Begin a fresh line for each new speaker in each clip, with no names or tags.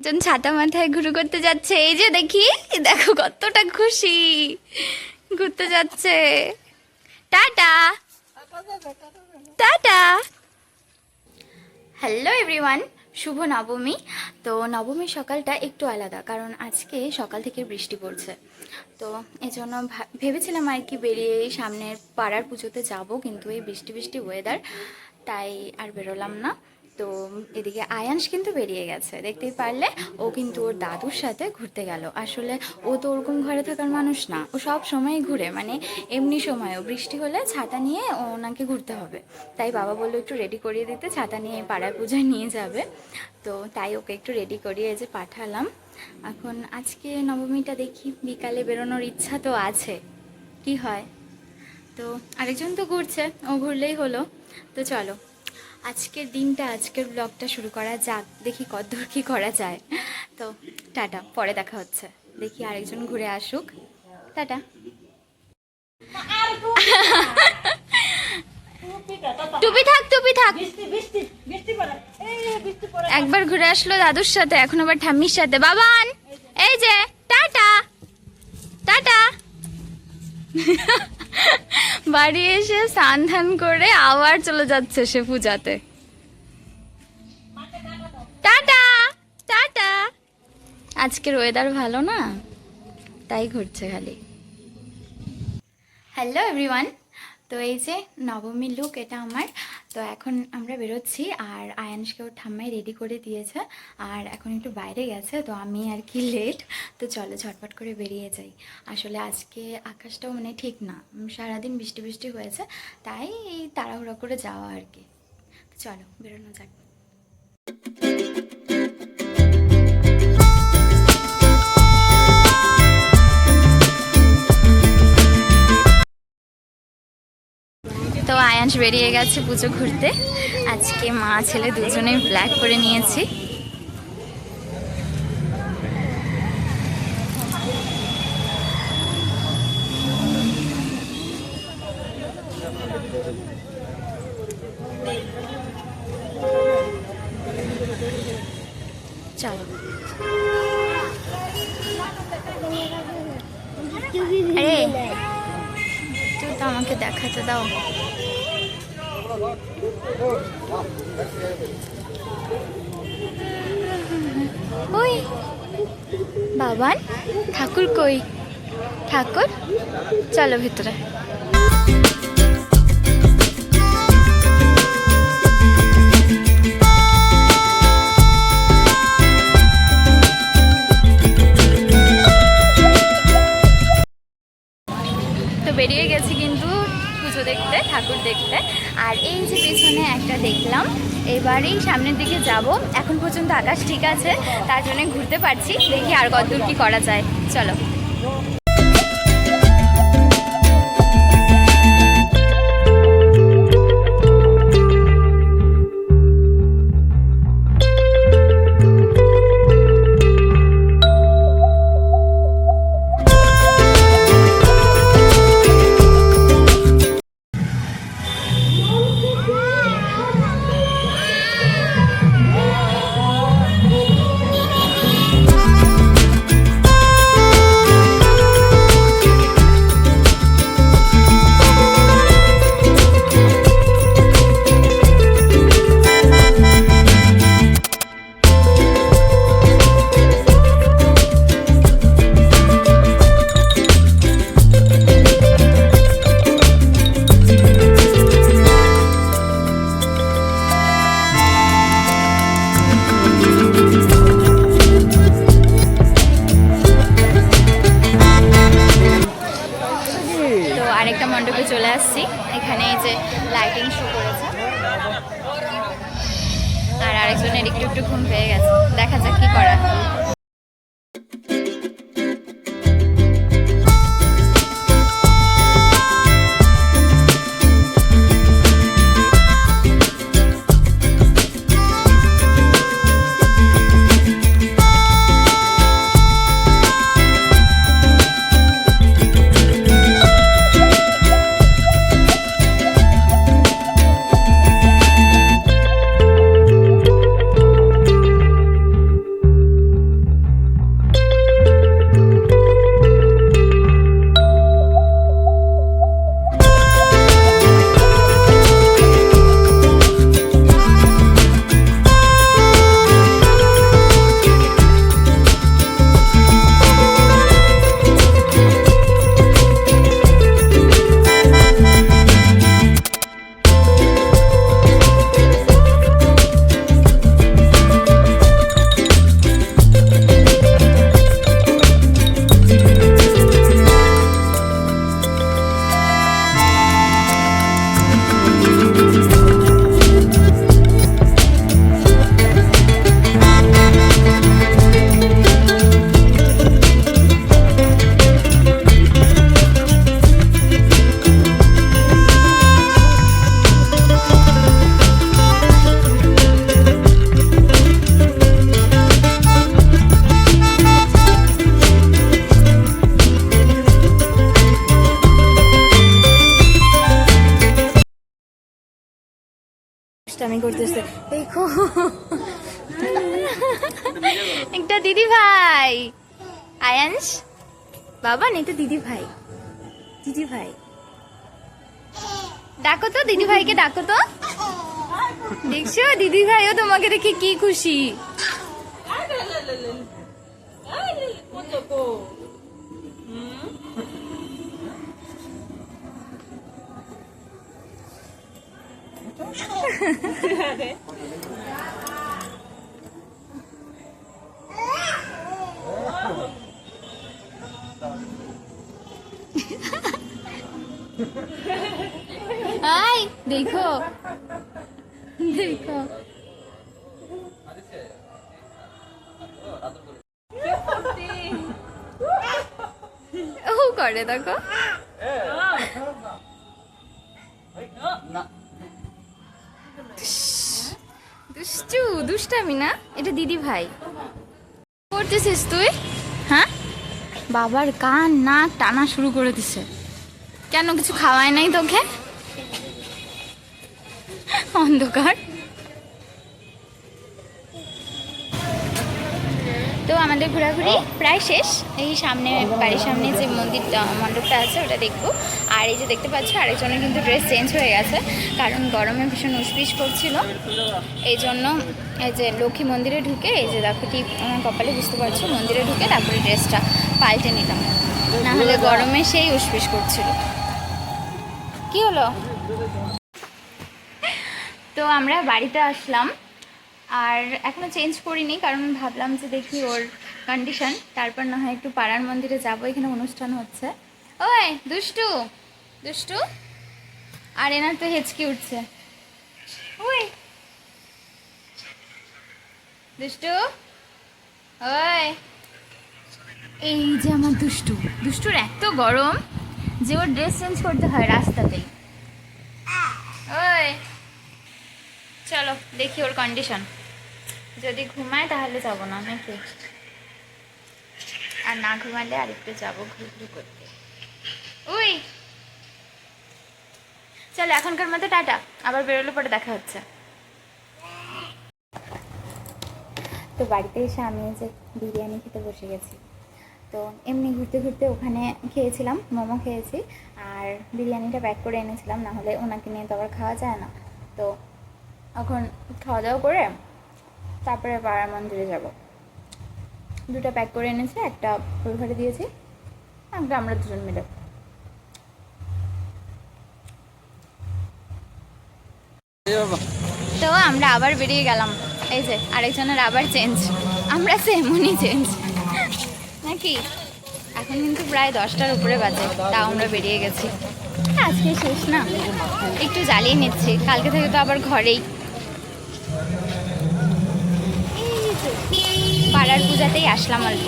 একজন ছাতা মাথায় ঘুরু করতে যাচ্ছে। এই যে দেখি দেখো কতটা খুশি। ঘুরতে যাচ্ছে। টাটা। টাটা। হ্যালো এভরিওয়ান, শুভ নবমী। তো নবমীর সকালটা একটু আলাদা, কারণ আজকে সকাল থেকে বৃষ্টি পড়ছে। তো এই জন্য ভা- ভেবেছিলাম আর কি বেরিয়ে সামনের পাড়ার পুজোতে যাব, কিন্তু এই বৃষ্টি বৃষ্টি ওয়েদার তাই আর বেরোলাম না। তো এদিকে আয়াংশ কিন্তু বেরিয়ে গেছে, দেখতেই পারলে ও কিন্তু ওর দাদুর সাথে ঘুরতে গেল। আসলে ও তো ওরকম ঘরে থাকার মানুষ না, ও সব সময় ঘুরে মানে এমনি সময়ও বৃষ্টি হলে ছাতা নিয়ে ওনাকে ঘুরতে হবে। তাই বাবা বলল একটু রেডি করিয়ে দিতে, ছাতা নিয়ে পাড়ায় পূজায় নিয়ে যাবে। তো তাই ওকে একটু রেডি করিয়ে যে পাঠালাম। এখন আজকে নবমীটা দেখি, বিকালে বেরোনোর ইচ্ছা তো আছে। কি হয়? তো আরেকজন তো ঘুরছে, ও ঘুরলেই হলো। তো চলো আজকের দিনটা আজকের ব্লগটা শুরু করা যাক। দেখি কতদূর কী করা যায়। তো টাটা পরে দেখা হচ্ছে। দেখি আরেকজন ঘুরে আসুক। টাটা। টুপি থাক টুপি থাক। একবার ঘুরে আসলো দাদুর সাথে এখন আবার ঠাম্মির সাথে। বাবান এই যে টাটা। টাটা। বাড়ি এসে স্নান ধান করে আবার চলে যাচ্ছে সে পূজাতে। টাটা! টাটা! আজকের ওয়েদার ভালো না? তাই ঘুরছে খালি। হ্যালো এভরিওয়ান তো এই যে নবমী লুক এটা আমার। তো এখন আমরা বেরোচ্ছি আর আয়ানসকে ওর ঠাম্মাই রেডি করে দিয়েছে আর এখন একটু বাইরে গেছে, তো আমি আর কি লেট তো চলো ঝটপট করে বেরিয়ে যাই। আসলে আজকে আকাশটাও মানে ঠিক না সারাদিন বৃষ্টি বৃষ্টি হয়েছে, তাই এই তাড়াহুড়ো করে যাওয়া আর কি। তো চলো বেরোনো যাক। তো আয়াংশ বেরিয়ে গেছে পুজো ঘুরতে। আজকে মা ছেলে দুজনেই ব্ল্যাক করে নিয়েছি। চলো। আমাকে দেখাতে দাও। ওই বাবান ঠাকুর কই? ঠাকুর চলো ভিতরে। তো বেরিয়ে গেছি ঠাকুর দেখতে। আর এই যে পেছনে একটা দেখলাম, এবারেই সামনের দিকে যাব। এখন পর্যন্ত আকাশ ঠিক আছে, তার জন্য ঘুরতে পারছি। দেখি আর কতদূর কি করা যায়। চলো। আসছি। এখানে এই যে লাইটিং শো করেছে। আর আরেকজনের একটু একটু ঘুম পেয়ে গেছে। দেখা যাক কি করা করতেছে। দেখো। একটা দিদি ভাই। আয়াংশ বাবা নেই তো দিদি ভাই। দিদি ভাই। ডাকো তো দিদি ভাইকে ডাকো তো। দেখছ দিদি ভাইও তোমাকে দেখে কি খুশি। আই দেখো দেখো ও করে দেখো দুষ্টু দুষ্টামি না? এটা দিদি ভাই। করতেছিস তুই? হ্যাঁ? বাবার কান নাক টানা শুরু করে দিছে। কেন কিছু খাওয়ায় নাই তোকে? অন্ধকার। তো আমাদের ঘোরাঘুরি প্রায় শেষ। এই সামনে বাড়ির সামনে যে মন্দিরটা মণ্ডপটা আছে ওটা দেখব। আর এই যে দেখতে পাচ্ছ, আরেকজনের কিন্তু ড্রেস চেঞ্জ হয়ে গেছে, কারণ গরমে ভীষণ উসপিস করছিল। এই জন্য এই যে লক্ষ্মী মন্দিরে ঢুকে, এই যে দেখো কি আমার কপালে বুঝতে পারছ, মন্দিরে ঢুকে তারপরে ড্রেসটা পাল্টে নিলাম। না হলে গরমে সেই উসপিস করছিল। কি হলো? তো আমরা বাড়িতে আসলাম, আর এখনও চেঞ্জ করিনি, কারণ ভাবলাম যে দেখি ওর কন্ডিশন তারপর না হয় একটু পাড়ার মন্দিরে যাব, এখানে অনুষ্ঠান হচ্ছে। ওই, দুষ্টু! দুষ্টু? আর এনার তো হেঁচকি উঠছে। ওই। দুষ্টু? ওই। এই যে আমার দুষ্টু। দুষ্টুর এত গরম যে ওর ড্রেস চেঞ্জ করতে হয় রাস্তাতেই। ওই। চলো, দেখি ওর কন্ডিশন যদি ঘুমায় তাহলে যাব না, নাকি? আর না ঘুমালে আরেকটু যাব ঘুরঘুরি করতে। ওই। চলো, এখনকার মতো টাটা। আবার বেরোলে পরে দেখা হচ্ছে। তো বাড়িতে এসে আমি যে বিরিয়ানি খেতে বসে গেছি। তো এমনি ঘুরতে ঘুরতে ওখানে খেয়েছিলাম, মোমো খেয়েছি, আর বিরিয়ানিটা প্যাক করে এনেছিলাম, না হলে ওনাকে নিয়ে তো আবার খাওয়া যায় না। তো এখন খাওয়া দাওয়া করে তারপরে পাড়া মন্দিরে যাব। দুটো প্যাক করে এনেছে, একটা ফুল ঘরে দিয়েছি একটা আমরা দুজন মিলে। তো আমরা আবার বেরিয়ে গেলাম। এই যে আরেকজনের আবার চেঞ্জ আমরা সেমনই চেঞ্জ নাকি? এখন কিন্তু প্রায় দশটার উপরে বাজে তাও আমরা বেরিয়ে গেছি। আজকে শেষ না একটু জ্বালিয়ে নিচ্ছি কালকে থেকে তো আবার ঘরেই। পাড়ার পূজাতেই আসলাম অল্প।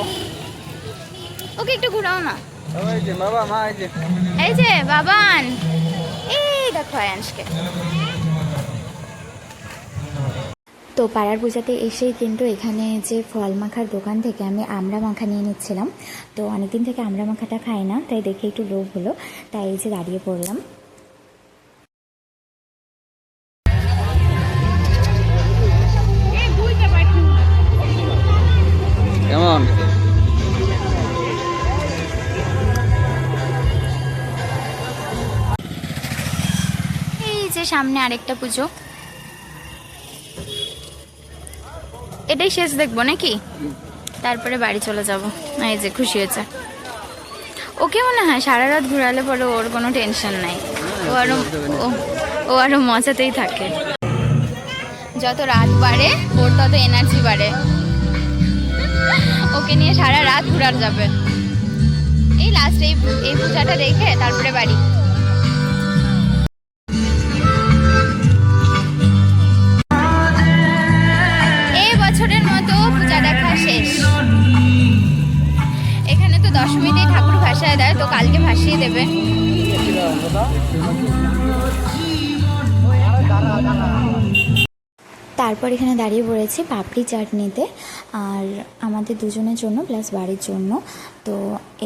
ওকে একটু ঘুরাও না।
এই যে
বাবান। এই দেখো আয়ানসকে তো পাড়ার পূজাতে এসেই কিন্তু এখানে যে ফল মাখার দোকান থেকে আমি আমড়া মাখা নিয়ে নিচ্ছিলাম। তো অনেকদিন থেকে আমড়া মাখাটা খাই না তাই দেখে একটু লোভ হলো তাই এই যে দাঁড়িয়ে পড়লাম।
কেমন?
এই যে সামনে আরেকটা পুজো। এটাই শেষ দেখব নাকি? তারপরে বাড়ি চলে যাব। এই যে খুশি হয়েছে। ওকে মনে হয় সারা রাত ঘুরালে পরে ওর কোনো টেনশন নাই। ও আরও, ও- ও আরও মজাতেই থাকে। যত রাত বাড়ে, ওর তত এনার্জি বাড়ে। ওকে নিয়ে সারা রাত ঘুরার যাবে। এই লাস্ট এই এই পূজাটা দেখে তারপরে বাড়ি। তারপর এখানে দাঁড়িয়ে পড়েছি পাপড়ি চাট নিতে আর আমাদের দুজনের জন্য প্লাস বাড়ির জন্য। তো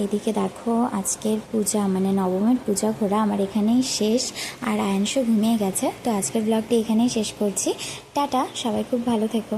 এইদিকে দেখো আজকের পূজা মানে নবমের পূজা ঘোরা আমার এখানেই শেষ আর আয়াংশ ঘুমিয়ে গেছে। তো আজকের ব্লগটি এখানেই শেষ করছি। টাটা, সবাই খুব ভালো থেকো।